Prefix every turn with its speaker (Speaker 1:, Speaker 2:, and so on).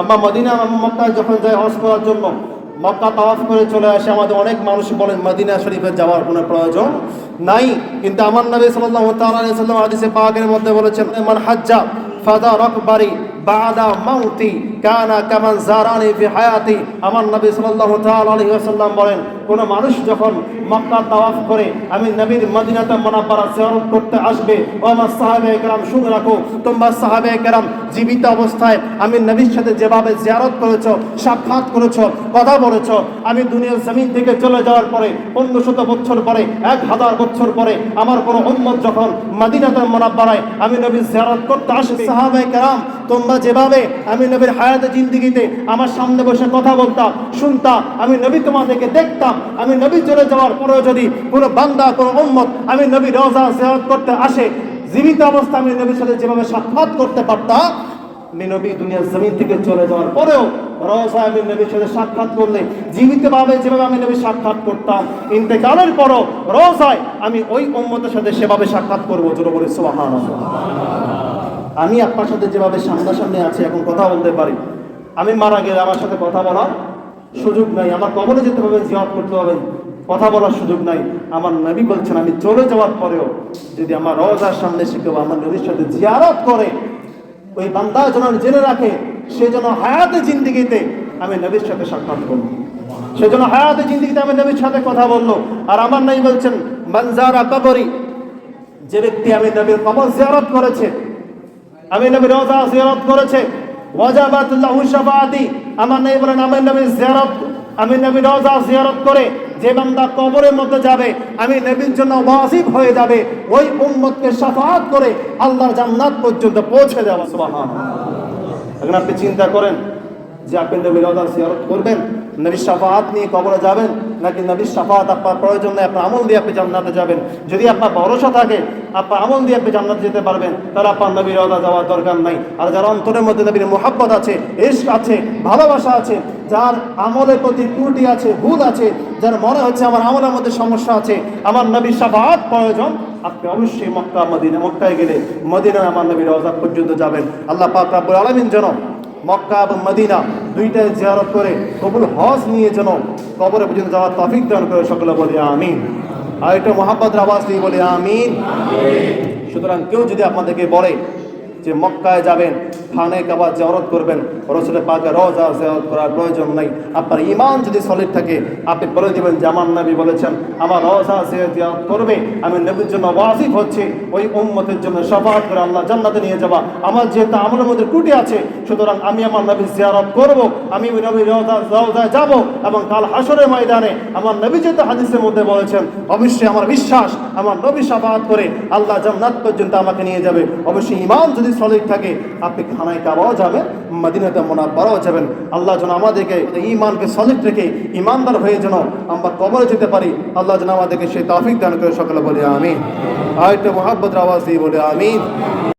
Speaker 1: আমরা মদিনা মক্কা যখন যাই হজ করার জন্য, মক্কা তাওয়াফ করে চলে আসে, আমাদের অনেক মানুষ বলেন মদিনা শরীফে যাওয়ার কোনো প্রয়োজন নাই। কিন্তু আমার নবী সাল্লাহ তাল্লাম আদিসে পাকের মধ্যে বলেছেন, মান হাজ্জা ফাদা রকবারি বাদা মাউতি। কানা কামান জারানি ফি হায়াতি। আমার নবী সাল্লাল্লাহু তাআলা আলাইহি ওয়াসাল্লাম বলেন, কোন মানুষ যখন মক্কা তাওয়াফ করে, আমি নবীর মদিনাতে মুনাব্বারা জিয়ারত করতে আসবে, ও আমার শুনে রাখো, তোমরা জীবিত অবস্থায় আমি নবীর সাথে যেভাবে জিয়ারত করেছ, সাক্ষাৎ করেছ, কথা বলেছ, আমি দুনিয়ার জমিন থেকে চলে যাওয়ার পরে, পনেরো শত বছর পরে, এক হাজার বছর পরে, আমার কোনো উম্মত যখন মদিনাতে মুনাব্বারায় আমি নবীর জিয়ারত করতে আসবে, সাহাবায়ে কেরাম, তোমরা যেভাবে আমি নবীর হায়াতে জিন্দিগিতে আমার সামনে বসে কথা বলতাম, শুনতাম, আমি নবী তোমাদেরকে দেখতাম, আমি নবী চলে যাওয়ার পরেও যদি কোনো বান্দা, কোনো উম্মত আমি নবী রোজা জিয়ারত করতে আসে, জীবিত অবস্থা আমি নবীর সাথে যেভাবে সাক্ষাৎ করতে পারতাম, আমি নবী দুনিয়ার জমিন থেকে চলে যাওয়ার পরেও রোজায় আমি নবীর সাথে সাক্ষাৎ করলে, জীবিতভাবে যেভাবে আমি নবী সাক্ষাৎ করতাম, ইন্তেকালের পরও রোজায় আমি ওই উম্মতের সাথে সেভাবে সাক্ষাৎ করব, জোর সোহান আমি আপনার সাথে যেভাবে সামনাসামনি আছি, এখন কথা বলতে পারি। আমি মারা গেলে আমার সাথে কথা বলার সুযোগ নাই। আমার কবরে যেতে হবে জিয়াদ করতে হবে। কথা বলার সুযোগ নাই। আমার নবী বলছেন, আমি চলে যাওয়ার পরেও যদি আমার রোজার সামনে এসে কেউ আমার নবীর সাথে জিয়ারত করে, ওই বান্দা যেন জেনে রাখে, সে যেন হায়াতে জিন্দিগিতে আমি নবীর সাথে সাক্ষাৎ করব। সে যেন হায়াতে জিন্দিগিতে আমি নবীর সাথে কথা বলল। আর আমার নবী বলছেন মনজারা কবরি, যে ব্যক্তি আমি নবীর কবর জিয়ারত করেছে আমি নবী রোজা জিয়ারত করেছে। ওয়াজাবাত লাহু শাফাআতি। আমার নবী বলেন, আমি নবী জিয়ারত আমি নবী রোজা জিয়ারত করে যে বান্দা কবরের মধ্যে যাবে, আমি নবীর জন্য ওয়াজিব হয়ে যাবে। ওই উম্মতকে শাফাআত করে আল্লাহর জান্নাত পর্যন্ত পৌঁছে যাওয়া সুবহানাল্লাহ। এখন আপনি চিন্তা করেন যে আপনি নবী রোজা জিয়ারত করবেন? নবীর শাফাআত নিয়ে কবরে যাবেন নাকি নবীর শাফাআত আপনার প্রয়োজন নেই, আপনার আমল দিয়ে আপনি জান্নাতে যাবেন। যদি আপনার ভরসা থাকে, আপনার আমল দিয়ে আপনি জান্নাতে যেতে পারবেন, তাহলে আপনার নবীর রওজা যাওয়ার দরকার নাই। আর যার অন্তরের মধ্যে নবীর মোহাব্বত আছে, ইশক আছে, ভালোবাসা আছে, যার আমলের প্রতি ত্রুটি আছে, ভুল আছে, যার মনে হচ্ছে আমার আমলের মধ্যে সমস্যা আছে, আমার নবীর শাফাআত প্রয়োজন, আপনি অবশ্যই মক্কা, মদিনা, মক্কায় গেলে মদিনায় আমার নবীর রওজা পর্যন্ত যাবেন। আল্লাহ পাক রাব্বুল আলামিন যেন মক্কা এবং মদিনা দুইটাই জিয়ারত করে কবুল হজ নিয়ে যেন কবরে পর্যন্ত যাওয়ার তফিক দান করে সকলে বলে আমিন। আর এটা মোহাম্মদ আওয়াজ দিয়ে বলি আমিন। সুতরাং কেউ যদি আপনাদেরকে বলে যে মক্কায় যাবেন খানে কাবা জিয়ারত করবেন, রসুলের পাকে রোজা জিয়ারত করার প্রয়োজন নাই। আপনার ইমান যদি সলিড থাকে, আপনি বলে দিবেন যে, আমার নবী বলেছেন, আমার রোজা জিয়ারত করবে, আমি নবীর জন্য ওয়াজিব হচ্ছে, ওই উম্মতের জন্য সফাত করে আল্লাহ জান্নাতে নিয়ে যাবা। আমার যেহেতু আমলের মধ্যে ত্রুটি আছে, সুতরাং আমি আমার নবী জিয়ারত করব, আমি ওই নবী রোজা রোজায় যাব এবং কাল হাসরের ময়দানে আমার নবী যেহেতু হাদিসের মধ্যে বলেছেন, অবশ্যই আমার বিশ্বাস, আমার নবী সাফাত করে আল্লাহ জান্নাত পর্যন্ত আমাকে নিয়ে যাবে। অবশ্যই ইমান যদি সলিড থাকে, আপনি খানায় কাবাও যাবেন, মদিনাতে মোনাব্বারাও যাবেন। আল্লাহ যেন আমাদেরকে ইমানকে সলিড রেখে ইমানদার হয়ে যেন আমরা কবরে যেতে পারি। আল্লাহ যেন আমাদেরকে সেই তাফিক দান করে সকলে বলে আমি আরেকটা মোহাব্বত আওয়াজ দিয়ে বলে আমিন।